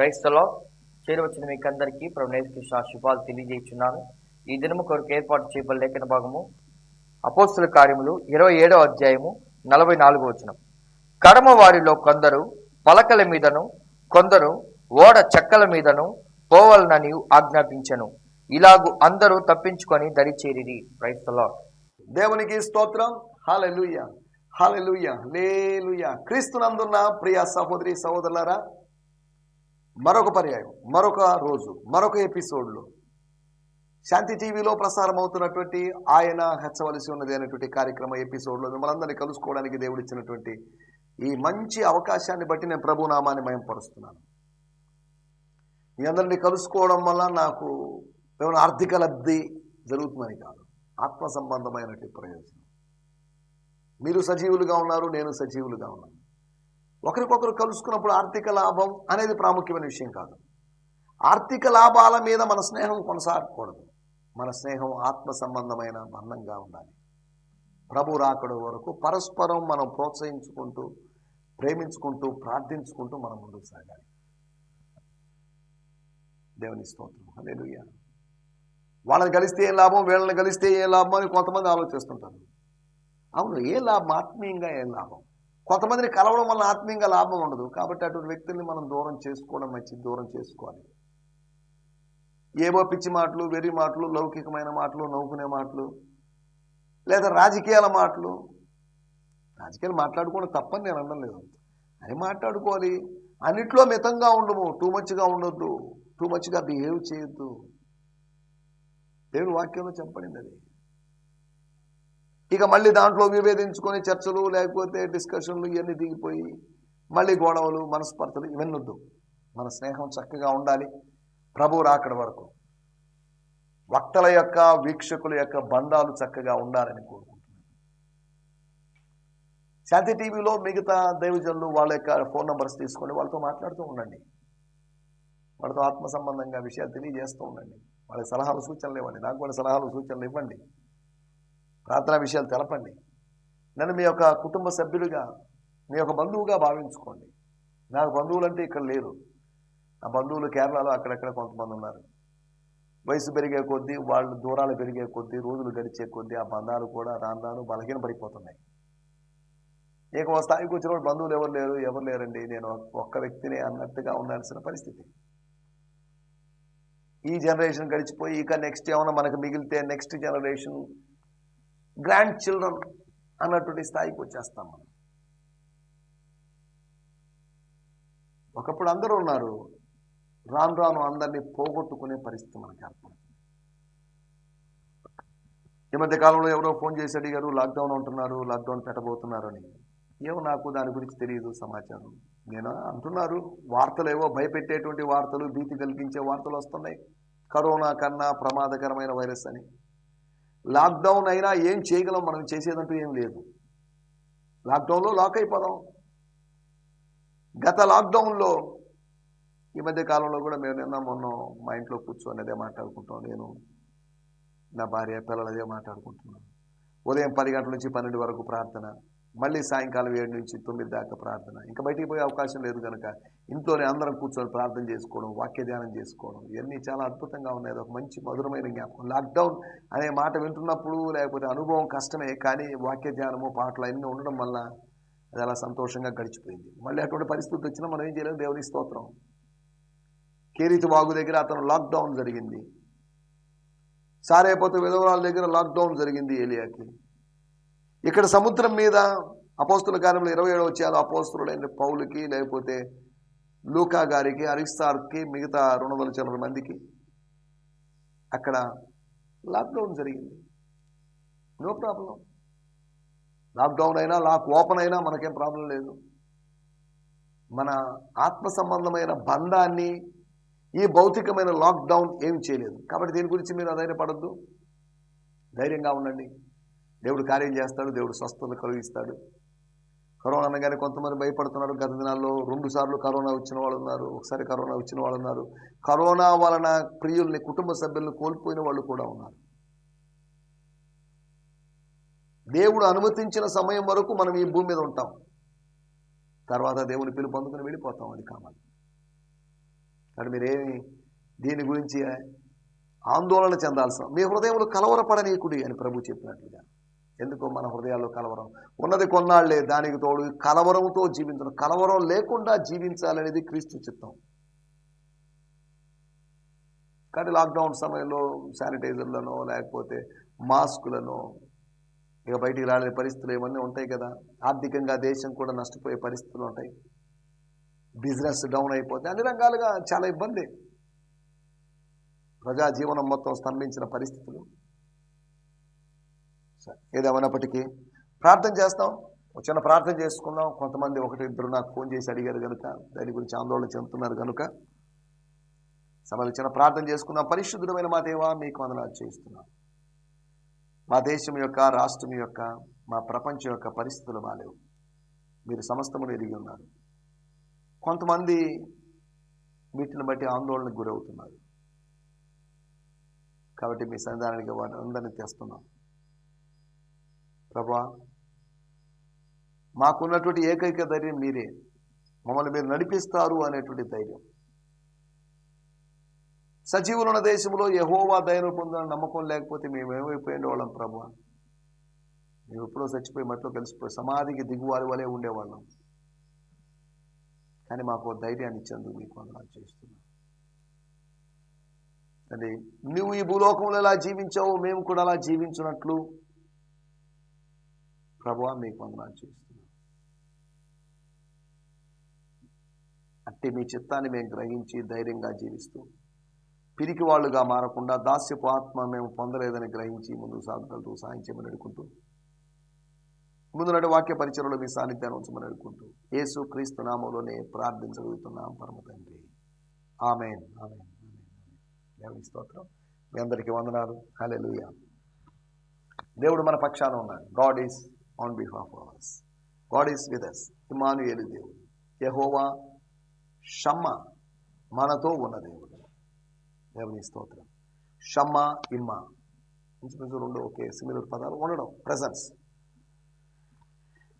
క్రైస్తలో చేరవచ్చిన మీకు అందరికీ ప్రభునేశ్వర శుభాలు తెలియజేస్తున్నాను. ఈ దినము కొరకు ఏర్పాటు చేయబడిన లేఖన భాగము అపోస్తుల కార్యములు ఇరవై ఏడవ అధ్యాయము నలభై నాలుగు వచనం. కడమ వారిలో కొందరు పలకల మీదను కొందరు ఓడ చెక్కల మీదను పోవలనని ఆజ్ఞాపించను. ఇలాగు అందరూ తప్పించుకొని దరిచేరిరి క్రైస్తలో దేవునికి స్తోత్రం. హాలెలుయ హాలెలుయ లేలుయ క్రీస్తునందున్న ప్రియ సహోదరి సహోదరులారా మరొక పర్యాయం మరొక రోజు మరొక ఎపిసోడ్లో. శాంతి టీవీలో ప్రసారం అవుతున్నటువంటి ఆయన హెచ్చవలసి ఉన్నది అనేటువంటి కార్యక్రమ ఎపిసోడ్లో మిమ్మల్ని అందరినీ కలుసుకోవడానికి దేవుడిచ్చినటువంటి ఈ మంచి అవకాశాన్ని బట్టి నేను ప్రభునామాన్ని మయంపరుస్తున్నాను. మీ అందరినీ కలుసుకోవడం వల్ల నాకు ఏమైనా ఆర్థిక లబ్ధి జరుగుతుందని కాదు ఆత్మ సంబంధమైనటువంటి ప్రయోజనం. మీరు సజీవులుగా ఉన్నారు నేను సజీవులుగా ఉన్నాను. ఒకరికొకరు కలుసుకున్నప్పుడు ఆర్థిక లాభం అనేది ప్రాముఖ్యమైన విషయం కాదు. ఆర్థిక లాభాల మీద మన స్నేహం కొనసాగకూడదు. మన స్నేహం ఆత్మ సంబంధమైన బంధంగా ఉండాలి. ప్రభు రాకడు వరకు పరస్పరం మనం ప్రోత్సహించుకుంటూ ప్రేమించుకుంటూ ప్రార్థించుకుంటూ మనం ముందుకు సాగాలి. దేవుని స్తోత్రం. హల్లెలూయా. వాళ్ళని కలిస్తే ఏం లాభం వీళ్ళని కలిస్తే ఏ లాభం అని కొంతమంది ఆలోచిస్తుంటారు. అవును ఏ లాభం? ఆత్మీయంగా ఏం లాభం? కొంతమందిని కలవడం వల్ల ఆత్మీయంగా లాభం ఉండదు. కాబట్టి అటువంటి వ్యక్తుల్ని మనం దూరం చేసుకోవడం మంచిది. దూరం చేసుకోవాలి. ఏవో పిచ్చి మాటలు వెర్రి మాటలు లౌకికమైన మాటలు నవ్వుకునే మాటలు లేదా రాజకీయాల మాటలు. రాజకీయాలు మాట్లాడుకోవడం తప్పని నేను అనడం లేదు. అని మాట్లాడుకోవాలి. అన్నిట్లో మితంగా ఉండము. టూ మచ్గా ఉండొద్దు. టూ మచ్గా బిహేవ్ చేయొద్దు. దేవుడు వాక్యంలో చెప్పడింది అది. ఇక మళ్ళీ దాంట్లో విభేదించుకొని చర్చలు లేకపోతే డిస్కషన్లు ఇవన్నీ దిగిపోయి మళ్ళీ గొడవలు మనస్పర్ధలు ఇవన్నీ వద్దు. మన స్నేహం చక్కగా ఉండాలి. ప్రభు రాకడ వరకు వక్తల యొక్క వీక్షకుల యొక్క బంధాలు చక్కగా ఉండాలని కోరుకుంటున్నాను. శాంతి టీవీలో మిగతా దైవజనులు వాళ్ళ యొక్క ఫోన్ నెంబర్స్ తీసుకొని వాళ్ళతో మాట్లాడుతూ ఉండండి. వాళ్ళతో ఆత్మ సంబంధంగా విషయాలు తెలియజేస్తూ ఉండండి. వాళ్ళకి సలహాలు సూచనలు ఇవ్వండి. నాకు కూడా సలహాలు సూచనలు ఇవ్వండి. ప్రార్థనా విషయాలు తెలపండి. నన్ను మీ యొక్క కుటుంబ సభ్యుడిగా మీ యొక్క బంధువుగా భావించుకోండి. నాకు బంధువులు అంటే ఇక్కడ లేరు. ఆ బంధువులు కేరళలో అక్కడక్కడ కొంతమంది ఉన్నారు. వయసు పెరిగే కొద్దీ వాళ్ళు దూరాలు పెరిగే కొద్దీ రోజులు గడిచే కొద్దీ ఆ బంధాలు కూడా రాను రాను బలహీన పడిపోతున్నాయి ఇక స్థాయికి వచ్చినప్పుడు బంధువులు ఎవరు లేరు ఎవరు లేరండి? నేను ఒక్క వ్యక్తిని అన్నట్టుగా ఉండాల్సిన పరిస్థితి. ఈ జనరేషన్ గడిచిపోయి ఇక నెక్స్ట్ ఏమైనా మనకు మిగిలితే నెక్స్ట్ జనరేషన్ గ్రాండ్ చిల్డ్రన్ అన్నటువంటి స్థాయికి వచ్చేస్తాం మనం. ఒకప్పుడు అందరూ ఉన్నారు రాను రాను అందరినీ పోగొట్టుకునే పరిస్థితి మనకి ఏర్పడుతుంది. ఈ మధ్య కాలంలో ఎవరో ఫోన్ చేసి అడిగారు లాక్డౌన్ ఉంటున్నారు లాక్డౌన్ పెట్టబోతున్నారు అని ఏమో నాకు దాని గురించి తెలియదు సమాచారం. నేను? అంటున్నారు. వార్తలు ఏవో భయపెట్టేటువంటి వార్తలు భీతి కలిగించే వార్తలు వస్తున్నాయి. కరోనా కన్నా ప్రమాదకరమైన వైరస్ అని. లాక్డౌన్ అయినా ఏం చేయగలం మనం చేసేదంటూ ఏం లేదు. లాక్డౌన్లో లాక్ అయిపోదాం. గత లాక్డౌన్లో ఈ మధ్య కాలంలో కూడా మేము నిన్న మొన్న మా ఇంట్లో కూర్చొని అదే మాట్లాడుకుంటాం. నేను నా భార్య పిల్లలు అదే మాట్లాడుకుంటున్నాను. ఉదయం పది గంటల నుంచి పన్నెండు వరకు ప్రార్థన. మళ్ళీ సాయంకాలం ఏడు నుంచి తొమ్మిది దాకా ప్రార్థన. ఇంకా బయటికి పోయే అవకాశం లేదు కనుక ఇంట్లోనే అందరం కూర్చొని ప్రార్థన చేసుకోవడం వాక్య ధ్యానం చేసుకోవడం ఇవన్నీ చాలా అద్భుతంగా ఉన్నాయి. అది ఒక మంచి మధురమైన జ్ఞాపకం. లాక్డౌన్ అనే మాట వింటున్నప్పుడు లేకపోతే అనుభవం కష్టమే కానీ వాక్య ధ్యానము పాటలు అన్నీ ఉండడం వల్ల అది అలా సంతోషంగా గడిచిపోయింది. మళ్ళీ అటువంటి పరిస్థితి వచ్చినా మనం ఏం చేయలేము దేవుని స్తోత్రం. కేరీతి వాగు దగ్గర అతను లాక్డౌన్ జరిగింది. సారేపోతే విధవరాల దగ్గర లాక్డౌన్ జరిగింది ఏలియాకి. ఇక్కడ సముద్రం మీద అపోస్తుల కార్యంలో ఇరవై ఏడు వచ్చారు అపోస్తులైన పౌలకి లేకపోతే లూకా గారికి అరిస్తార్కి మిగతా రెండు వందల చిల్లర మందికి అక్కడ లాక్డౌన్ జరిగింది. No problem. లాక్డౌన్ అయినా లాక్ ఓపెన్ అయినా మనకేం ప్రాబ్లం లేదు. మన ఆత్మ సంబంధమైన బంధాన్ని ఈ భౌతికమైన లాక్డౌన్ ఏం చేయలేదు. కాబట్టి దీని గురించి మీరు అధైర్యపడద్దు. ధైర్యంగా ఉండండి. దేవుడు కార్యం చేస్తాడు దేవుడు స్వస్థత కలిగిస్తాడు. కరోనా అనగానే కొంతమంది భయపడుతున్నారు. గత దినాల్లో రెండు సార్లు కరోనా వచ్చిన వాళ్ళు ఉన్నారు ఒకసారి కరోనా వచ్చిన వాళ్ళు ఉన్నారు. కరోనా వలన ప్రియుల్ని కుటుంబ సభ్యులను కోల్పోయిన వాళ్ళు కూడా ఉన్నారు. దేవుడు అనుమతించిన సమయం వరకు మనం ఈ భూమి మీద ఉంటాం. తర్వాత దేవుని పిలుపు అందుకుని వెళ్ళిపోతాం అది కావాలి. కానీ మీరేమి దీని గురించి ఆందోళన చెందాల్సిన మీ హృదయంలో కలవరపడనీకుడి అని ప్రభు చెప్పినట్లుగా. ఎందుకో మన హృదయాల్లో కలవరం. ఉన్నది కొన్నాళ్ళే దానికి తోడు కలవరంతో జీవించడం కలవరం లేకుండా జీవించాలనేది క్రీస్తు చిత్తం. కానీ లాక్డౌన్ సమయంలో శానిటైజర్లను లేకపోతే మాస్కులను ఇక బయటికి రాలేని పరిస్థితులు ఇవన్నీ ఉంటాయి కదా. ఆర్థికంగా దేశం కూడా నష్టపోయే పరిస్థితులు ఉంటాయి. బిజినెస్ డౌన్ అయిపోతే అన్ని రంగాలుగా చాలా ఇబ్బంది. ప్రజా జీవనం మొత్తం స్తంభించిన పరిస్థితులు. సరే, ఏదేమైనప్పటికీ ప్రార్థన చేస్తాం. ఒక చిన్న ప్రార్థన చేసుకుందాం. కొంతమంది ఒకటి ఇద్దరు నాకు ఫోన్ చేసి అడిగారు కనుక దాని గురించి ఆందోళన చెందుతున్నారు కనుక సమయంలో చిన్న ప్రార్థన చేసుకుందాం. పరిశుద్ధమైన మా దేవా మీకు వందనాలు చేస్తున్నాం. మా దేశం యొక్క రాష్ట్రం యొక్క మా ప్రపంచం యొక్క పరిస్థితులు బాలేవు మీరు సమస్తమును ఎదిగి ఉన్నారు. కొంతమంది వీటిని బట్టి ఆందోళనకు గురవుతున్నారు. కాబట్టి మీ సన్నిధానానికి వాటి అందరినీ తెస్తున్నాం. ప్రభా మాకున్నటువంటి ఏకైక ధైర్యం మీరే. మమ్మల్ని మీరు నడిపిస్తారు అనేటువంటి ధైర్యం. సజీవులున్న దేశంలో యహోవా ధైర్యం పొందిన నమ్మకం లేకపోతే మేము వాళ్ళం ప్రభు? మేము ఎప్పుడో చచ్చిపోయి మట్లో కలిసిపోయి సమాధికి దిగువారి వలె ఉండేవాళ్ళం. కానీ మాకు ధైర్యాన్ని ఇచ్చేందుకు మీకు వందనాలు చేస్తున్నాం. అది నువ్వు ఈ భూలోకంలో ఎలా జీవించావు మేము కూడా అలా జీవించినట్లు ప్రభు మీకు వందనాలు చేస్తున్నాం. అట్టి మీ చిత్తాన్ని మేము గ్రహించి ధైర్యంగా జీవిస్తూ పిరికి వాళ్ళుగా మారకుండా దాస్యపు ఆత్మ మేము పొందలేదని గ్రహించి ముందుకు సాగుతూ సాయం చేయమని అడుగుకుంటూ ముందు నాటి వాక్య పరిచయలో మీ సాన్నిధ్యాన్ని ఉంచమని అడుగుకుంటూ యేసు క్రీస్తు నామంలోనే ప్రార్థించగలుగుతున్నాం పరమ తండ్రి. ఆమెన్. ఆమెన్. దేవుని స్తోత్రం. మీ అందరికీ వందనాలు. హల్లెలూయా. దేవుడు మన పక్షాన ఉన్నాడు. God is on behalf ours God is with us Immanuel దేవుడు యహోవా షమ్మ మనతో ఉన్న దేవుడు. దేవుని స్తోత్రం. షమ్మ ఇమ్మ ఇంచుమించు రెండు ఒకే సిమిలర్ పదాలు ఉండడం. ప్రజెన్స్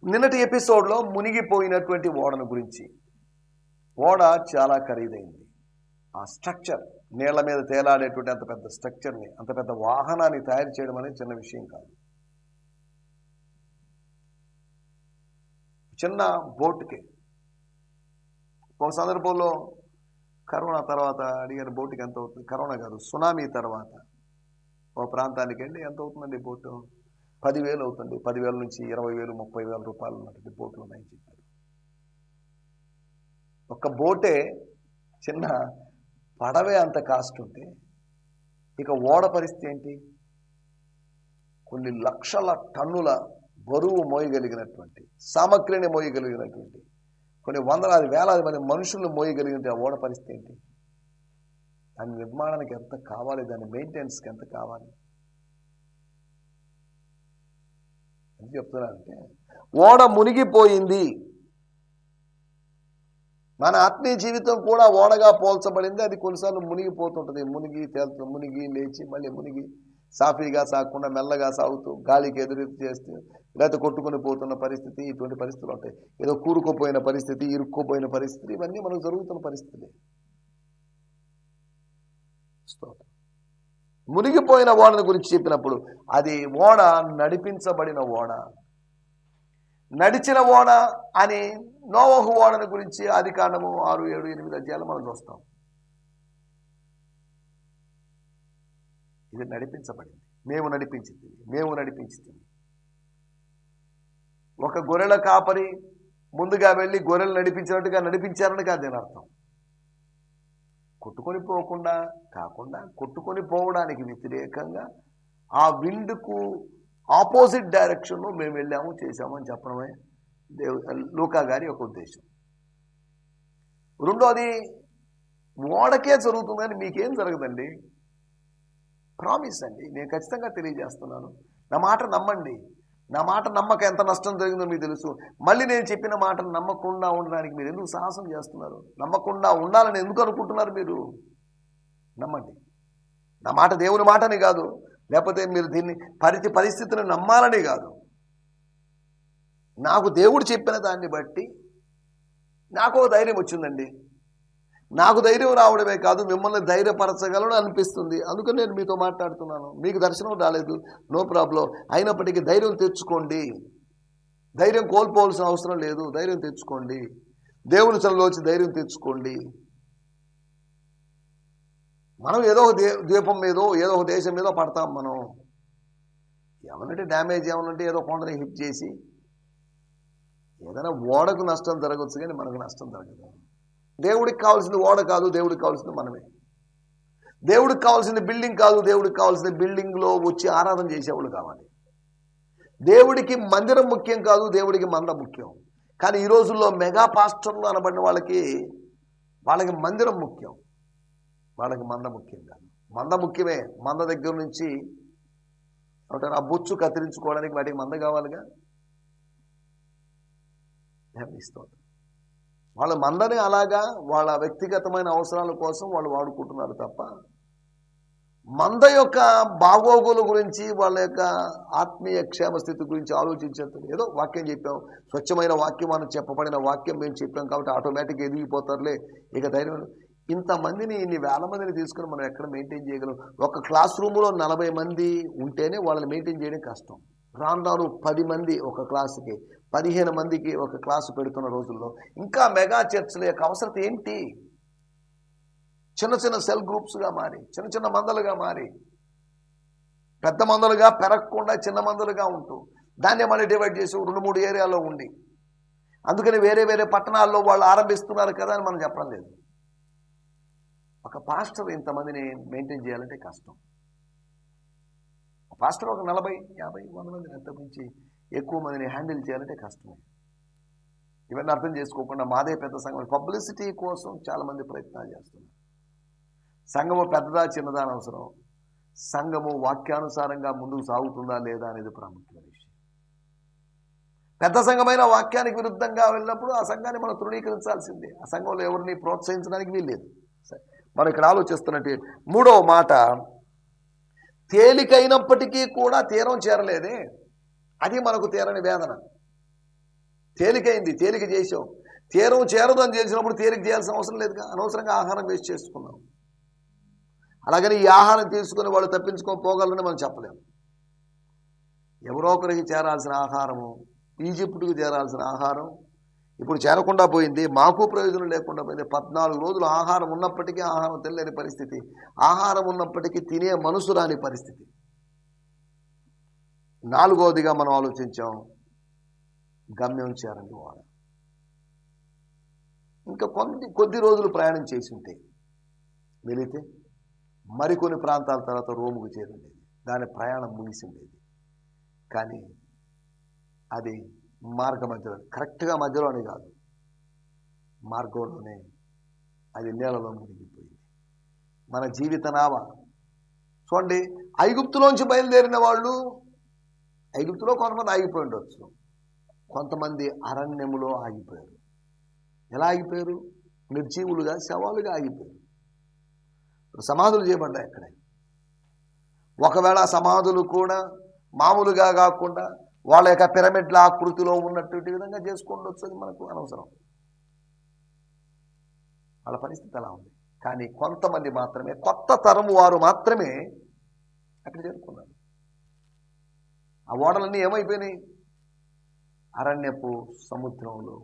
నిన్నటి ఎపిసోడ్లో మునిగిపోయినటువంటి ఓడను గురించి. ఓడ చాలా ఖరీదైంది. ఆ స్ట్రక్చర్ నీళ్ళ మీద తేలాడేటువంటి అంత పెద్ద స్ట్రక్చర్ని అంత పెద్ద వాహనాన్ని తయారు చేయడం అనేది చిన్న విషయం కాదు. చిన్న బోట్కి. ఒక సందర్భంలో కరోనా తర్వాత అడిగారు బోటుకి ఎంత అవుతుంది? కరోనా కాదు సునామీ తర్వాత. ఓ ప్రాంతానికి వెళ్ళి ఎంత అవుతుందండి బోటు? పదివేలు అవుతుంది. పదివేల నుంచి ఇరవై వేలు ముప్పై వేల రూపాయలు ఉన్నటువంటి బోట్లు ఉన్నాయని చెప్పారు. ఒక బోటే చిన్న పడవే అంత కాస్ట్ ఉంటే ఇక ఓడ పరిస్థితి ఏంటి? కొన్ని లక్షల టన్నుల బరువు మోయగలిగినటువంటి సామగ్రిని మోయగలిగినటువంటి కొన్ని వందలాది వేలాది మంది మనుషులను మోయగలిగిన ఆ ఓడ పరిస్థితి ఏంటి? దాని నిర్మాణానికి ఎంత కావాలి? దాని మెయింటెనెన్స్కి ఎంత కావాలి? అని చెప్తున్నానంటే ఓడ మునిగిపోయింది. మన ఆత్మీయ జీవితం కూడా ఓడగా పోల్చబడింది. అది కొన్నిసార్లు మునిగిపోతుంటుంది. మునిగి తేలుతూ మునిగి లేచి మళ్ళీ మునిగి సాఫీగా సాగకుండా మెల్లగా సాగుతూ గాలికి ఎదురు చేస్తూ లేకపోతే కొట్టుకుని పోతున్న పరిస్థితి ఇటువంటి పరిస్థితులు ఉంటాయి. ఏదో కూరుకుపోయిన పరిస్థితి ఇరుక్కుపోయిన పరిస్థితి ఇవన్నీ మనకు జరుగుతున్న పరిస్థితులే. మునిగిపోయిన ఓడను గురించి చెప్పినప్పుడు అది ఓడ నడిపించబడిన ఓడ. నడిచిన ఓడ అని నోవహు ఓడను గురించి ఆది కాండము ఆరు ఏడు ఎనిమిది అధ్యాయాలు మనం చూస్తాం. ఇది నడిపించబడింది. మేము నడిపించింది. మేము నడిపించింది. ఒక గొర్రెల కాపరి ముందుగా వెళ్ళి గొర్రెలు నడిపించినట్టుగా నడిపించారని కాదు దీని అర్థం. కొట్టుకొని పోకుండా కాకుండా కొట్టుకొని పోవడానికి వ్యతిరేకంగా ఆ విండ్కు ఆపోజిట్ డైరెక్షన్లో మేము వెళ్ళాము చేశామని చెప్పడమే దేవు లూకా గారి ఒక ఉద్దేశం. రెండోది ఓడకే జరుగుతుందని మీకేం జరగదండి? ప్రామిస్ అండి. నేను ఖచ్చితంగా తెలియజేస్తున్నాను. నా మాట నమ్మండి. నా మాట నమ్మక ఎంత నష్టం జరిగిందో మీకు తెలుసు. మళ్ళీ నేను చెప్పిన మాటను నమ్మకుండా ఉండడానికి మీరు ఎందుకు సాహసం చేస్తున్నారు? నమ్మకుండా ఉండాలని ఎందుకు అనుకుంటున్నారు మీరు? నమ్మండి. నా మాట దేవుని మాటని కాదు. లేకపోతే మీరు దీన్ని పరిచి పరిస్థితిని నమ్మాలని కాదు. నాకు దేవుడు చెప్పిన దాన్ని బట్టి నాకు ధైర్యం వచ్చిందండి. నాకు ధైర్యం రావడమే కాదు మిమ్మల్ని ధైర్యపరచగలను అనిపిస్తుంది. అందుకని నేను మీతో మాట్లాడుతున్నాను. మీకు దర్శనం రాలేదు. No problem. అయినప్పటికీ ధైర్యం తెచ్చుకోండి. ధైర్యం కోల్పోవలసిన అవసరం లేదు. ధైర్యం తెచ్చుకోండి. దేవుని చలలో వచ్చి ధైర్యం తెచ్చుకోండి. మనం ఏదో ఒక దే ద్వీపం మీదో ఏదో ఒక దేశం మీదో పడతాం మనం. ఏమనంటే డ్యామేజ్ ఏమనంటే ఏదో కొండని హిట్ చేసి ఏదైనా ఓడకు నష్టం జరగవచ్చు కానీ మనకు నష్టం జరగదు. దేవుడికి కావాల్సింది ఓడ కాదు దేవుడికి కావాల్సింది మనమే. దేవుడికి కావాల్సింది బిల్డింగ్ కాదు దేవుడికి కావాల్సింది బిల్డింగ్లో వచ్చి ఆరాధన చేసేవాళ్ళు కావాలి. దేవుడికి మందిరం ముఖ్యం కాదు దేవుడికి మంద ముఖ్యం. కానీ ఈ రోజుల్లో మెగా పాస్టర్లు అనబడిన వాళ్ళకి వాళ్ళకి మందిరం ముఖ్యం. వాళ్ళకి మంద ముఖ్యం కాదు. మంద ముఖ్యమే. మంద దగ్గర నుంచి ఏమంటారు? ఆ బొచ్చు కత్తిరించుకోవడానికి వాటికి మంద కావాలిగా? ఇస్తుంది వాళ్ళ మందని అలాగా వాళ్ళ వ్యక్తిగతమైన అవసరాల కోసం వాళ్ళు వాడుకుంటున్నారు తప్ప మంద యొక్క బాగోగుల గురించి వాళ్ళ యొక్క ఆత్మీయ క్షేమ స్థితి గురించి ఆలోచించేందుకు ఏదో వాక్యం చెప్పాం. స్వచ్ఛమైన వాక్యం మనం చెప్పబడిన వాక్యం మేము చెప్పాం కాబట్టి ఆటోమేటిక్గా ఎదిగిపోతారులే. ఇక ధైర్యం ఇంతమందిని ఇన్ని వేల మందిని తీసుకుని మనం ఎక్కడ మెయింటైన్ చేయగలం? ఒక క్లాస్ రూమ్లో నలభై మంది ఉంటేనే వాళ్ళని మెయింటైన్ చేయడం కష్టం. రాను రాను పది మంది ఒక క్లాసుకి. పదిహేను మందికి ఒక క్లాసు పెడుతున్న రోజుల్లో ఇంకా మెగా చర్చ్ల యొక్క అవసరం ఏంటి? చిన్న చిన్న సెల్ గ్రూప్స్గా మారి చిన్న చిన్న మందలుగా మారి పెద్ద మందలుగా పెరగకుండా చిన్న మందలుగా ఉంటూ దాన్ని మళ్ళీ డివైడ్ చేసి రెండు మూడు ఏరియాలో ఉండి అందుకని వేరే వేరే పట్టణాల్లో వాళ్ళు ఆరంభిస్తున్నారు కదా అని మనం చెప్పడం లేదు. ఒక పాస్టర్ ఇంతమందిని మెయింటైన్ చేయాలంటే కష్టం. పాస్టర్ ఒక నలభై యాభై వంద మందిని ఎంత మించి ఎక్కువ మందిని హ్యాండిల్ చేయాలంటే కష్టమే. ఇవన్నీ అర్థం చేసుకోకుండా మాదే పెద్ద సంఘం. పబ్లిసిటీ కోసం చాలామంది ప్రయత్నాలు చేస్తున్నారు. సంఘము పెద్దదా చిన్నదా అవసరం. సంఘము వాక్యానుసారంగా ముందుకు సాగుతుందా లేదా అనేది ప్రాముఖ్యమైన విషయం. పెద్ద సంఘమైన వాక్యానికి విరుద్ధంగా వెళ్ళినప్పుడు ఆ సంఘాన్ని మనం తృణీకరించాల్సిందే. ఆ సంఘంలో ఎవరిని ప్రోత్సహించడానికి వీల్లేదు. సరే మనం ఇక్కడ ఆలోచిస్తున్నట్టు మూడవ మాట తేలికైనప్పటికీ కూడా తీరం చేరలేదే. అది మనకు తీరని వేదన. తేలికైంది తేలిక చేసాం తీరం చేరదు అని తెలిసినప్పుడు తేలిక చేయాల్సిన అవసరం లేదుగా. అనవసరంగా ఆహారం వేస్ట్ చేసుకున్నాం. అలాగని ఈ ఆహారం తీసుకుని వాళ్ళు తప్పించుకోపోగలని మనం చెప్పలేము ఎవరో ఒకరికి చేరాల్సిన ఆహారము ఈజిప్టుకు చేరాల్సిన ఆహారం ఇప్పుడు చేరకుండా పోయింది. మాకు ప్రయోజనం లేకుండా పోయింది. పద్నాలుగు రోజులు ఆహారం ఉన్నప్పటికీ ఆహారం తెలియని పరిస్థితి. ఆహారం ఉన్నప్పటికీ తినే మనసు రాని పరిస్థితి. నాలుగవదిగా మనం ఆలోచించాం గమ్యం చేరండి వాడ. ఇంకా కొన్ని కొద్ది రోజులు ప్రయాణం చేసి ఉంటే వెళితే మరికొన్ని ప్రాంతాల తర్వాత రోముకు చేరుండేది దాని ప్రయాణం ముగిసి ఉండేది కానీ అది మార్గ మధ్యలో కరెక్ట్గా మధ్యలోనే కాదు. మార్గంలోనే అది నేలలో మునిగిపోయింది. మన జీవిత నావ చూడండి ఐగుప్తులోంచి బయలుదేరిన వాళ్ళు ఐగుప్తులో కొంతమంది ఆగిపోయి ఉండొచ్చు కొంతమంది అరణ్యములో ఆగిపోయారు. ఎలా ఆగిపోయారు? నిర్జీవులుగా శవాలుగా ఆగిపోయారు. సమాధులు చేయబడ్డాయి అక్కడ ఒకవేళ సమాధులు కూడా మామూలుగా కాకుండా వాళ్ళ యొక్క పిరమిడ్ల ఆకృతిలో ఉన్నటువంటి విధంగా చేసుకుండొచ్చు అది మనకు అనవసరం. వాళ్ళ పరిస్థితి అలా ఉంది. కానీ కొంతమంది మాత్రమే కొత్త తరం వారు మాత్రమే అక్కడ చేరుకున్నారు. ఆ ఓడలన్నీ ఏమైపోయినాయి? అరణ్యపు సముద్రంలో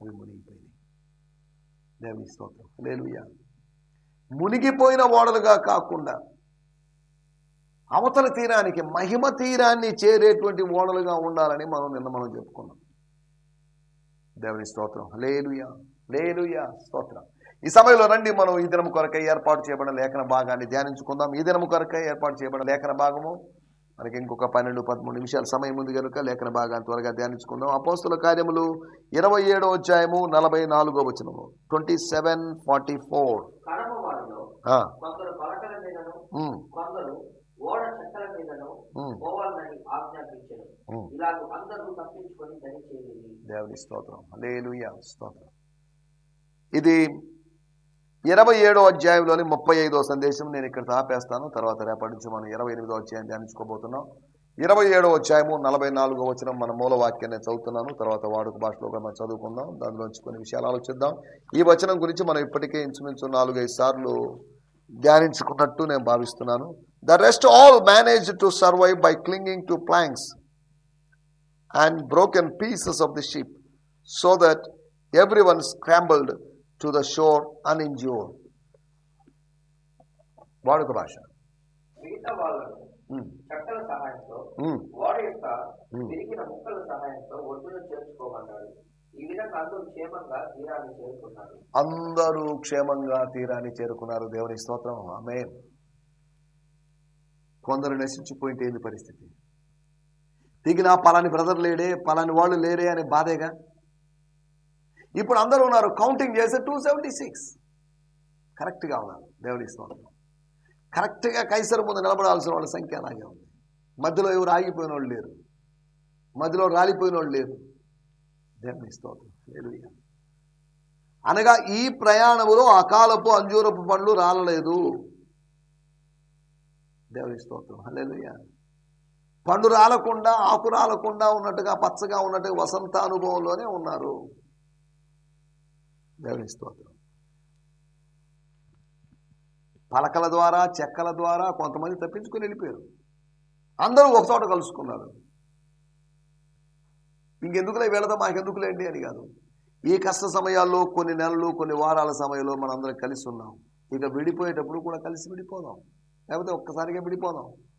అవి మునిగిపోయినాయి. దేవుని స్తోత్రం. లేలుయ్యా మునిగిపోయిన ఓడలుగా కాకుండా అవతల తీరానికి మహిమ తీరాన్ని చేరేటువంటి ఓడలుగా ఉండాలని మనం నిన్న మనం చెప్పుకున్నాం. దేవుని స్తోత్రం. లేలుయా లేలుయా స్తోత్రం. ఈ సమయంలో రండి మనం ఈ దినం కొరకై ఏర్పాటు చేయబడిన లేఖన భాగాన్ని ధ్యానించుకుందాం. ఈ దినం కొరకై ఏర్పాటు చేయబడిన లేఖన భాగము మనకి ఇంకొక పన్నెండు పదమూడు నిమిషాల సమయం ఉంది కనుక లేఖన భాగాన్ని త్వరగా ధ్యానించుకుందాం. అపోస్తుల కార్యములు ఇరవై ఏడో అధ్యాయము నలభై నాలుగో వచనము. Twenty seven forty four. దేవుని స్తోత్రం. స్తోత్రం. ఇది ఇరవై ఏడో అధ్యాయంలోని ముప్పై ఐదో సందేశం నేను ఇక్కడ ఆపేస్తాను. తర్వాత రేపటి నుంచి మనం ఇరవై ఎనిమిదో అధ్యాయం ధ్యానించుకోబోతున్నాం. ఇరవై ఏడో అధ్యాయము నలభై నాలుగో వచనం మన మూల వాక్యాన్ని చదువుతున్నాను. తర్వాత వాడుక భాషలో కూడా మనం చదువుకుందాం. దానిలోంచి కొన్ని విషయాలు ఆలోచిద్దాం. ఈ వచనం గురించి మనం ఇప్పటికే ఇంచుమించు నాలుగైదు సార్లు ధ్యానించుకున్నట్టు నేను భావిస్తున్నాను. The rest all manage to survive by clinging to planks and broken pieces of the ship so that every one scrambled to the shore uninjured వాడుక భాష. అందరూ క్షేమంగా తీరాన్ని చేరుకున్నారు. దేవుని స్తోత్రం. ఆమె కొందరు నశించిపోయింటే ఏంది పరిస్థితి? దిగిన పలాని బ్రదర్ లేడే పలాని వాళ్ళు లేరే అనే బాధేగా? ఇప్పుడు అందరూ ఉన్నారు. కౌంటింగ్ చేస్తే టూ సెవెంటీ సిక్స్ కరెక్ట్గా ఉన్నారు. దేవుని స్తోత్రం. కరెక్ట్గా కైసరు ముందు నిలబడాల్సిన వాళ్ళ సంఖ్య అలాగే ఉంది. మధ్యలో ఎవరు ఆగిపోయిన వాళ్ళు లేరు. మధ్యలో రాలిపోయిన వాళ్ళు లేరు. దేవుని స్తోత్రం. హల్లెలూయా. అనగా ఈ ప్రయాణములో అకాలపు అంజూరపు పండ్లు రాలలేదు. దేవుని స్తోత్రం. హలేలుయ్య పండు రాలకుండా ఆకు రాలకుండా ఉన్నట్టుగా పచ్చగా ఉన్నట్టుగా వసంత అనుభవంలోనే ఉన్నారు. దేవుని స్తోత్రం. పలకల ద్వారా చెక్కల ద్వారా కొంతమంది తప్పించుకొని వెళ్ళిపోయారు. అందరూ ఒక చోట కలుసుకున్నారు. ఇంకెందుకులే వెళదాం మాకెందుకులేండి అని కాదు. ఈ కష్ట సమయాల్లో కొన్ని నెలలు కొన్ని వారాల సమయంలో మనందరం కలిసి ఉన్నాం. ఇక విడిపోయేటప్పుడు కూడా కలిసి విడిపోదాం. లేకపోతే ఒక్కసారిగా విడిపోదాం.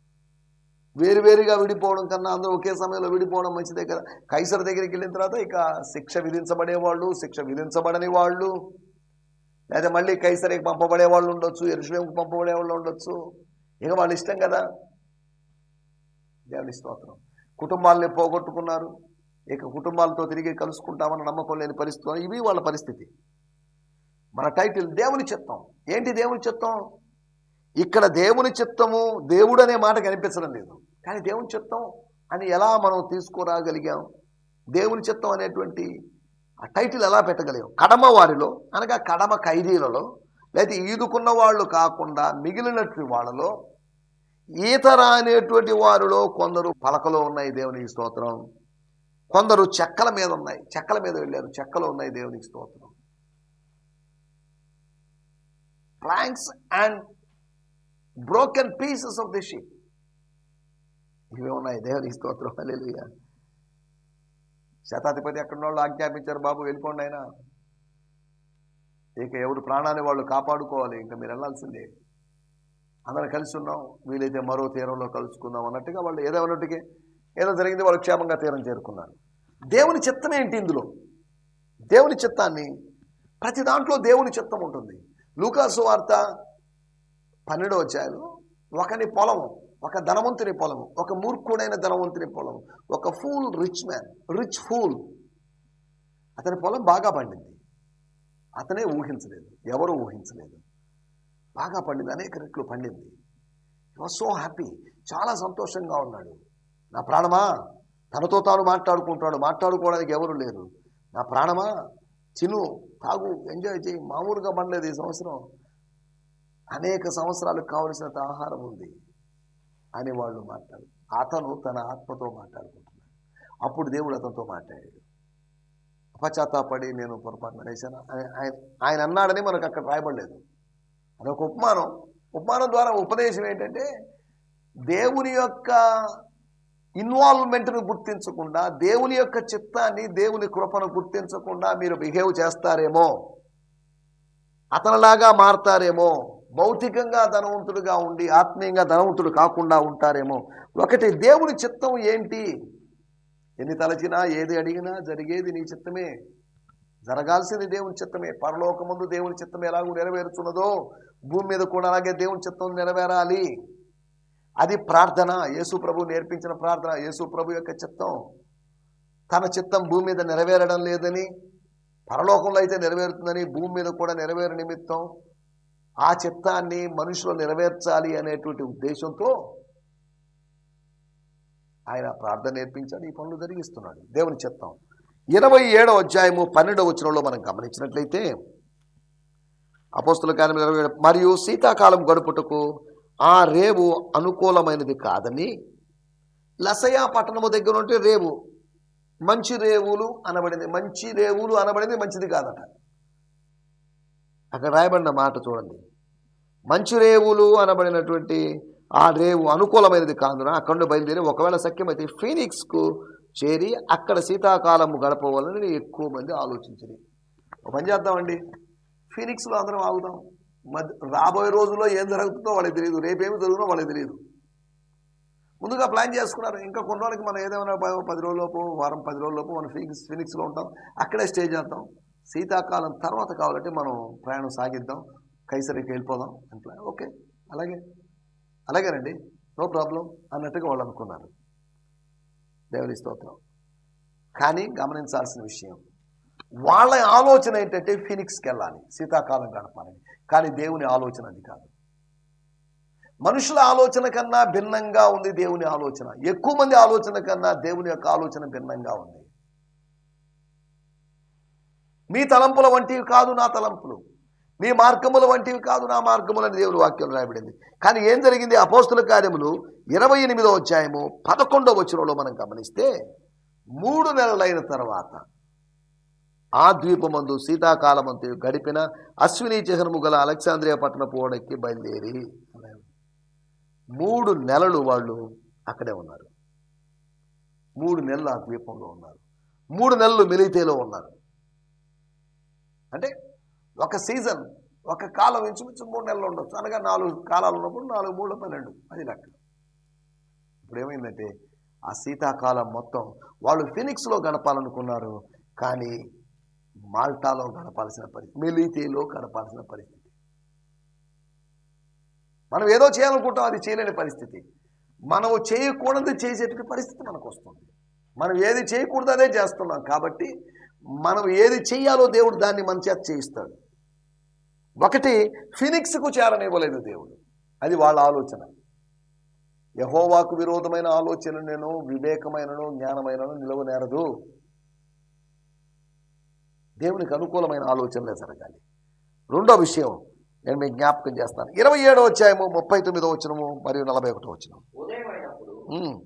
వేరువేరుగా విడిపోవడం కన్నా అందరూ ఒకే సమయంలో విడిపోవడం మంచిదే కదా. కైసర్ దగ్గరికి వెళ్ళిన తర్వాత ఇక శిక్ష విధించబడే వాళ్ళు శిక్ష విధించబడని వాళ్ళు. లేదా మళ్ళీ కైసరికి పంపబడే వాళ్ళు ఉండొచ్చు ఎరుషులేంకి పంపబడే వాళ్ళు ఉండొచ్చు. ఇక వాళ్ళ ఇష్టం కదా. దేవుని స్తోత్రం. కుటుంబాలని పోగొట్టుకున్నారు. ఇక కుటుంబాలతో తిరిగి కలుసుకుంటామని నమ్మకం లేని పరిస్థితులు ఇవి వాళ్ళ పరిస్థితి. మన టైటిల్ దేవుని చిత్తం. ఏంటి దేవుని చిత్తం? ఇక్కడ దేవుని చిత్తము దేవుడు అనే మాట కనిపించడం లేదు. కానీ దేవుని చిత్తం అని ఎలా మనం తీసుకురాగలిగాం? దేవుని చిత్తం అనేటువంటి ఆ టైటిల్ ఎలా పెట్టగలిగాం? కడమ వారిలో అనగా కడమ ఖైదీలలో లేకపోతే ఈదుకున్న వాళ్ళు కాకుండా మిగిలినటువంటి వాళ్ళలో ఈతర అనేటువంటి వారిలో కొందరు పలకలో ఉన్నాయి దేవునికి స్తోత్రం. కొందరు చెక్కల మీద ఉన్నాయి. చెక్కల మీద వెళ్ళారు. చెక్కలో ఉన్నాయి దేవునికి స్తోత్రం. Planks and broken pieces of the ship ఇవే ఉన్నాయి దేవునికి స్తోత్రం. హల్లెలూయా. శతాధిపతి ఎక్కడ వాళ్ళు ఆజ్ఞాపించారు బాబు వెళ్ళిపోండి ఆయన. ఇక ఎవరు ప్రాణాన్ని వాళ్ళు కాపాడుకోవాలి ఇంకా మీరు వెళ్ళాల్సిందే. అందరం కలిసి ఉన్నాం వీలైతే మరో తీరంలో కలుసుకుందాం అన్నట్టుగా వాళ్ళు ఏదో అన్నట్టుగా ఏదో జరిగింది వాళ్ళు క్షేమంగా తీరం చేరుకున్నారు. దేవుని చిత్తం ఏంటి ఇందులో? దేవుని చిత్తాన్ని ప్రతి దాంట్లో దేవుని చిత్తం ఉంటుంది. లూకాసు వార్త పన్నెండో వచ్చాయలు ఒకని పొలము ఒక ధనవంతుని పొలము ఒక మూర్ఖుడైన ధనవంతుని పొలము ఒక fool rich man rich fool అతని పొలం బాగా పండింది. అతనే ఊహించలేదు. ఎవరు ఊహించలేదు. బాగా పండింది అనేక రెట్లు పండింది. వాజ్ సో హ్యాపీ చాలా సంతోషంగా ఉన్నాడు. నా ప్రాణమా? తనతో తాను మాట్లాడుకుంటాడు. మాట్లాడుకోవడానికి ఎవరు లేరు. నా ప్రాణమా? తిను తాగు ఎంజాయ్ చేయి. మామూలుగా పండలేదు ఈ సంవత్సరం. అనేక సంవత్సరాలకు కావలసినంత ఆహారం ఉంది. అని వాళ్ళు మాట్లాడు అతను తన ఆత్మతో మాట్లాడుకుంటున్నాడు. అప్పుడు దేవుడు అతనితో మాట్లాడాడు. పశ్చాత్తాపడి నేను పొరపాటున వేశాను ఆయన ఆయన- ఆయన అన్నాడని మనకు అక్కడ రాయబడలేదు. అదొక ఉపమానం. ఉపమానం ద్వారా ఉపదేశం ఏంటంటే దేవుని యొక్క ఇన్వాల్వ్మెంట్ను గుర్తించకుండా దేవుని యొక్క చిత్తాన్ని దేవుని కృపను గుర్తించకుండా మీరు బిహేవ్ చేస్తారేమో అతనిలాగా మారతారేమో భౌతికంగా ధనవంతుడుగా ఉండి ఆత్మీయంగా ధనవంతుడు కాకుండా ఉంటారేమో. ఒకటి దేవుని చిత్తం ఏంటి? ఎన్ని తలచినా ఏది అడిగినా జరిగేది నీ చిత్తమే. జరగాల్సింది దేవుని చిత్తమే. పరలోకముందు దేవుని చిత్తం ఎలాగూ నెరవేరుచున్నదో భూమి మీద కూడా అలాగే దేవుని చిత్తం నెరవేరాలి. అది ప్రార్థన. యేసు ప్రభు నేర్పించిన ప్రార్థన. యేసు ప్రభు యొక్క చిత్తం. తన చిత్తం భూమి మీద నెరవేరడం లేదని పరలోకంలో అయితే నెరవేరుతుందని భూమి మీద కూడా నెరవేరు నిమిత్తం ఆ చిత్తాన్ని మనుషులు నెరవేర్చాలి అనేటువంటి ఉద్దేశంతో ఆయన ప్రార్థన నేర్పించాడు ఈ పనులు జరిగిస్తున్నాడు. దేవుని చిత్తం. ఇరవై ఏడో అధ్యాయము పన్నెండవ వచనంలో మనం గమనించినట్లయితే అపోస్తుల కార్యం ఇరవై మరియు శీతాకాలం గడుపుటకు ఆ రేవు అనుకూలమైనది కాదని లసయా పట్టణము దగ్గర ఉంటే రేవు మంచి రేవులు అనబడింది మంచి రేవులు అనబడింది మంచిది కాదట. అక్కడ రాయబడిన మాట చూడండి. మంచి రేవులు అనబడినటువంటి ఆ రేవు అనుకూలమైనది కాదున? అక్కడ బయలుదేరి ఒకవేళ సఖ్యమైతే ఫీనిక్స్కు చేరి అక్కడ శీతాకాలము గడపవాలని ఎక్కువ మంది ఆలోచించింది పని చేద్దామండి. ఫీనిక్స్లో అందరం ఆగుదాం. మధ్య రాబోయే రోజుల్లో ఏం జరుగుతుందో వాళ్ళకి తెలియదు. రేపేమి జరుగుతుందో వాళ్ళకి తెలియదు. ముందుగా ప్లాన్ చేసుకున్నారు. ఇంకా కొన్ని రోజులకి మనం ఏదైనా పది రోజులలోపు వారం పది రోజులలోపు మనం ఫినిక్స్ ఫినిక్స్లో ఉంటాం. అక్కడే స్టే చేద్దాం. శీతాకాలం తర్వాత కావాలంటే మనం ప్రయాణం సాగిద్దాం కైసరికి వెళ్ళిపోదాం అంటే ఓకే అలాగే అలాగేనండి. నో ప్రాబ్లం అన్నట్టుగా వాళ్ళు అనుకున్నారు. దేవుని స్తోత్రం. కానీ గమనించాల్సిన విషయం వాళ్ళ ఆలోచన ఏంటంటే ఫినిక్స్కి వెళ్ళాలి శీతాకాలం గడపాలని. కానీ దేవుని ఆలోచన అది కాదు. మనుషుల ఆలోచన కన్నా భిన్నంగా ఉంది దేవుని ఆలోచన. ఎక్కువ మంది ఆలోచన కన్నా దేవుని యొక్క ఆలోచన భిన్నంగా ఉంది. మీ తలంపుల వంటివి కాదు నా తలంపులు. మీ మార్గముల వంటివి కాదు నా మార్గములు అని దేవుని వాక్యం రాయబడింది. కానీ ఏం జరిగింది? అపోస్తుల కార్యములు ఇరవై ఎనిమిదో అధ్యాయము పదకొండో వచనంలో మనం గమనిస్తే మూడు నెలలైన తర్వాత ఆ ద్వీపమందు శీతాకాలమంతు గడిపిన అశ్విని చిహ్నము గల అలెగ్జాంద్రియా పట్టణపు ఓడెక్కి బయలుదేరి మూడు నెలలు వాళ్ళు అక్కడే ఉన్నారు. మూడు నెలలు ఆ ద్వీపంలో ఉన్నారు. మూడు నెలలు మిలితేలో ఉన్నారు. అంటే ఒక సీజన్ ఒక కాలం ఇంచుమించు మూడు నెలలు ఉండొచ్చు. అనగా నాలుగు కాలాలు ఉన్నప్పుడు నాలుగు మూడు పన్నెండు అది లెక్క. ఇప్పుడు ఏమైందంటే ఆ శీతాకాలం మొత్తం వాళ్ళు ఫినిక్స్లో గడపాలనుకున్నారు కానీ మాల్టాలో గడపాల్సిన పరిస్థితి మిలితేలో గడపాల్సిన పరిస్థితి. మనం ఏదో చేయాలనుకుంటాం అది చేయలేని పరిస్థితి. మనం చేయకూడదు చేసేటువంటి పరిస్థితి మనకు వస్తుంది మనం ఏది చేయకూడదు అదే చేస్తున్నాం కాబట్టి మనం ఏది చెయ్యాలో దేవుడు దాన్ని మన చేత చేయిస్తాడు. ఒకటి ఫినిక్స్కు చేరనివ్వలేదు దేవుడు. అది వాళ్ళ ఆలోచన. యహోవాకు విరోధమైన ఆలోచన నేను వివేకమైనను జ్ఞానమైనను నిలవనేరదు. దేవునికి అనుకూలమైన ఆలోచనలే జరగాలి. రెండో విషయం నేను మీకు జ్ఞాపకం చేస్తాను. ఇరవై ఏడో వచ్చాయము ముప్పై తొమ్మిదో వచ్చినము మరియు నలభై ఒకటో వచ్చినము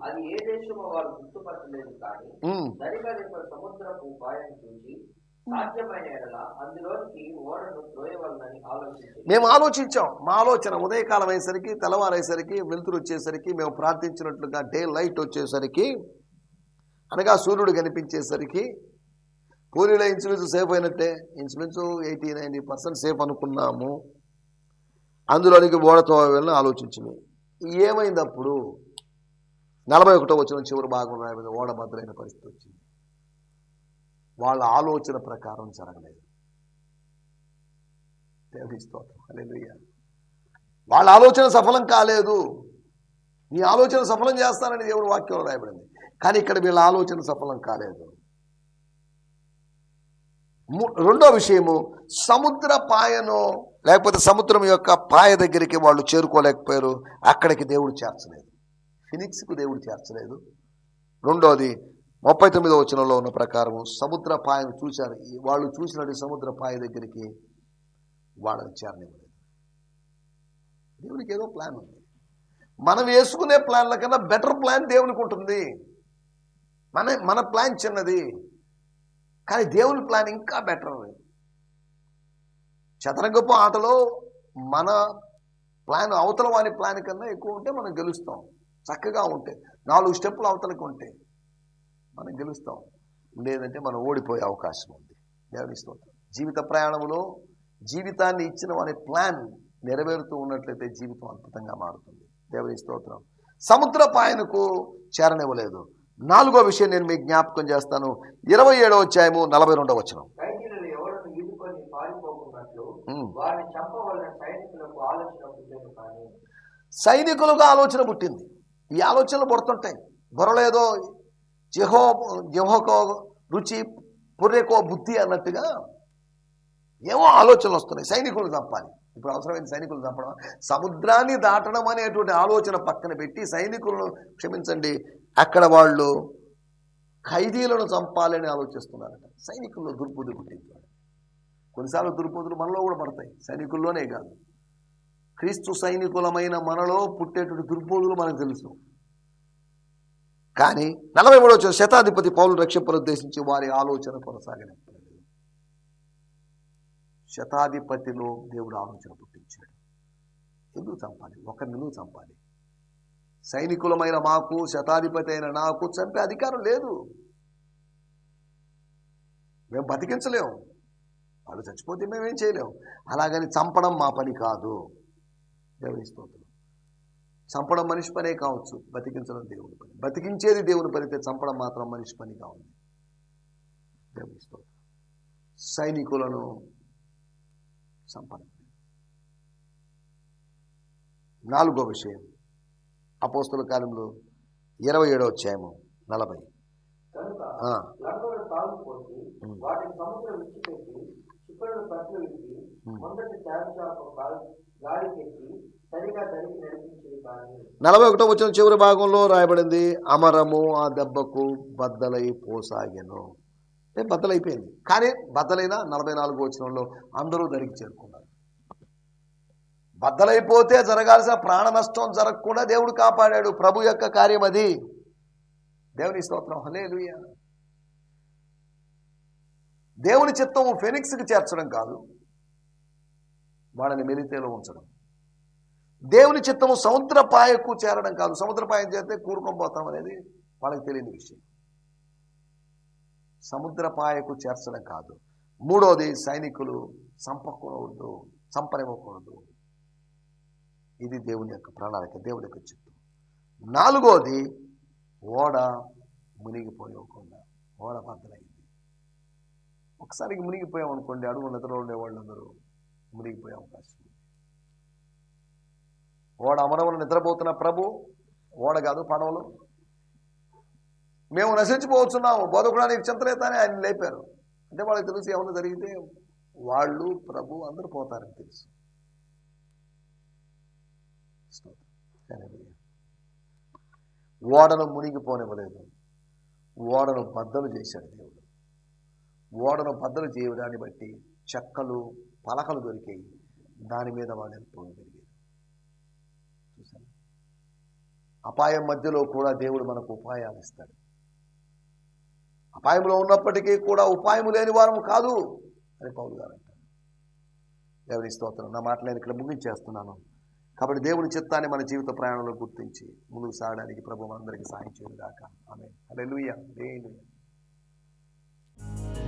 అది ఏ దేశమో వారు గుర్తుపట్టలేదు కానీ ఉమ్. దరిగదిపై సముద్రపు ఉపాయం చూసి మేము ఆలోచించాం. మా ఆలోచన ఉదయకాలం అయ్యేసరికి తెల్లవారేసరికి వెలుతురు వచ్చేసరికి మేము ప్రార్థించినట్లుగా డే లైట్ వచ్చేసరికి అనగా సూర్యుడు కనిపించేసరికి పూరిలో ఇంచుమించు సేఫ్ అయినట్టే. ఇంచుమించు ఎయిటీ నైంటీ పర్సెంట్ సేఫ్ అనుకున్నాము. అందులోనికి ఓడతో వెళ్ళిన ఆలోచించింది ఏమైంది అప్పుడు? నలభై ఒకటో వచ్చిన చివరి భాగం రాయబడింది ఓడ పరిస్థితి వచ్చింది. వాళ్ళ ఆలోచన ప్రకారం జరగలేదు. దేవుని స్తోత్రం. వాళ్ళ ఆలోచన సఫలం కాలేదు. నీ ఆలోచన సఫలం చేస్తానని దేవుని వాక్యంలో రాయబడింది. కానీ ఇక్కడ వీళ్ళ ఆలోచన సఫలం కాలేదు. రెండో విషయము సముద్ర పాయను లేకపోతే సముద్రం యొక్క పాయ దగ్గరికి వాళ్ళు చేరుకోలేకపోయారు. అక్కడికి దేవుడు చేర్చలేదు. ఫినిక్స్కు దేవుడు చేర్చలేదు. రెండోది ముప్పై తొమ్మిదో వచనంలో ఉన్న ప్రకారం సముద్ర పాయను చూశారు. వాళ్ళు చూసినట్టు సముద్ర పాయ దగ్గరికి వాళ్ళని చేరనివ్వలేదు. దేవునికి ఏదో ప్లాన్ ఉంది. మనం వేసుకునే ప్లాన్ల కన్నా బెటర్ ప్లాన్ దేవునికి ఉంటుంది. మన మన ప్లాన్ చిన్నది. కానీ దేవుని ప్లాన్ ఇంకా బెటర్. చదరంగపు ఆటలో మన ప్లాన్ అవతల వాని ప్లాన్ కన్నా ఎక్కువ ఉంటే మనం గెలుస్తాం. చక్కగా ఉంటే నాలుగు స్టెప్పులు అవతలకి ఉంటే మనం గెలుస్తాం. లేదంటే మనం ఓడిపోయే అవకాశం ఉంది. దేవుని స్తోత్రం. జీవిత ప్రయాణంలో జీవితాన్ని ఇచ్చిన వారి ప్లాన్ నెరవేరుతూ ఉన్నట్లయితే జీవితం అద్భుతంగా మారుతుంది. దేవుని స్తోత్రం. సముద్ర పాయనకు చేరనివ్వలేదు. నాలుగో విషయం నేను మీకు జ్ఞాపకం చేస్తాను. ఇరవై ఏడో అధ్యాయము నలభై రెండో వచనం. సైనికులు ఎవడను ఈదుకొని పారిపోకున్నట్లు ఉమ్. వారిని చంపవలన సైనికులకు ఆలోచన పుట్టేది. ఈ ఆలోచనలు పడుతుంటాయి. బుర్రలేదో జహో జహోకో రుచి పుర్రెకో బుద్ధి అన్నట్టుగా ఏమో ఆలోచనలు వస్తున్నాయి. సైనికులు చంపాలి. ఇప్పుడు అవసరమైన సైనికులు చంపడం సముద్రాన్ని దాటడం అనేటువంటి ఆలోచన పక్కన పెట్టి సైనికులను క్షమించండి అక్కడ వాళ్ళు ఖైదీలను చంపాలని ఆలోచిస్తున్నారట. సైనికుల్లో దుర్బుద్ధి పుట్టించారు కొన్నిసార్లు దుర్బుద్ధులు మనలో కూడా పడతాయి. సైనికుల్లోనే కాదు. క్రీస్తు సైనికులమైన మనలో పుట్టేటువంటి దుర్బోధులు మనకు తెలుసు. కానీ నలభై మూడవ శతాధిపతి పౌలు రక్షింపనుద్దేశించి వారి ఆలోచన కొనసాగలేదు శతాధిపతిలో దేవుడు ఆలోచన పుట్టించాడు. ఎందుకు చంపాలి? ఒకరిని చంపాలి. సైనికులమైన మాకు శతాధిపతి అయిన నాకు చంపే అధికారం లేదు. మేము బతికించలేము వాళ్ళు చచ్చిపోతే మేమేం చేయలేము అలాగని చంపడం మా పని కాదు. దేవుని స్తోత్రం చంపడం మనిషి పనే కావచ్చు బతికించడం దేవుని పని. బతికించేది దేవుని పని అయితే చంపడం మాత్రం మనిషి పని కావాలి. దేవుని స్తోత్రం సైనికులను చంపడం. నాలుగో విషయం అపోస్తుల కాలంలో ఇరవై ఏడో అధ్యాయము నలభై. మొదటి గాలికెత్తి సరిగా నడిపించేది నలభై ఒకటో వచ్చిన చివరి భాగంలో రాయబడింది అమరము ఆ దెబ్బకు బద్దలై పోసాగెను అంటే బద్దలైపోయింది. కానీ బద్దలైన నలభై నాలుగు వచనంలో అందరూ దరికి చేరుకున్నారు. బద్దలైపోతే జరగాల్సిన ప్రాణ నష్టం జరగకుండా దేవుడు కాపాడాడు. ప్రభు యొక్క కార్యం అది. దేవుని స్తోత్రం. హల్లెలూయా. దేవుని చిత్తము ఫెనిక్స్కి చేర్చడం కాదు. వాళ్ళని మెలితేలో ఉంచడం. దేవుని చిత్తము సముద్రపాయకు చేరడం కాదు. సముద్రపాయం చేస్తే కూరుకొని పోతాం అనేది వాళ్ళకి తెలియని విషయం. సముద్రపాయకు చేర్చడం కాదు. మూడోది సైనికులు చంపకూడదు చంపనివ్వకూడదు ఇది దేవుని యొక్క ప్రణాళిక దేవుని యొక్క చిత్తం. నాలుగోది ఓడ మునిగిపోయకుండా ఓడ బద్దలైంది ఒకసారికి మునిగిపోయాం అనుకోండి అడుగు నిద్రలో ఉండే వాళ్ళందరూ మునిగిపోయే అవకాశం ఓడ అమరములు నిద్రపోతున్న ప్రభు ఓడ కాదు పడవలు. మేము నశించిపోతున్నాము బతుకుడానికి చింతలేతానే ఆయన లేపారు. అంటే వాళ్ళకి తెలుసు ఏమన్నా జరిగితే వాళ్ళు ప్రభు అందరూ పోతారని తెలుసు. ఓడను మునిగిపోనివ్వలేదు. ఓడను బద్దలు చేశాడు. ఓడను బద్దలు చేయడాన్ని బట్టి చెక్కలు పలకలు దొరికాయి. దాని మీద వాడు వెళ్ళిపోగలిగారు చూసాను అపాయం మధ్యలో కూడా దేవుడు మనకు ఉపాయాలు ఇస్తాడు. అపాయంలో ఉన్నప్పటికీ కూడా ఉపాయము లేని వారము కాదు అని పౌలు గారు అంటారు. దేవుని స్తోత్రం. నా మాట నేను ఇక్కడ ముగించేస్తున్నాను. కాబట్టి దేవుని చిత్తాన్ని మన జీవిత ప్రయాణంలో గుర్తించి ముందుకు సాగడానికి ప్రభు మనందరికీ సాయం చేయను గాక ఆమె హల్లెలూయా. హల్లెలూయా. ఈ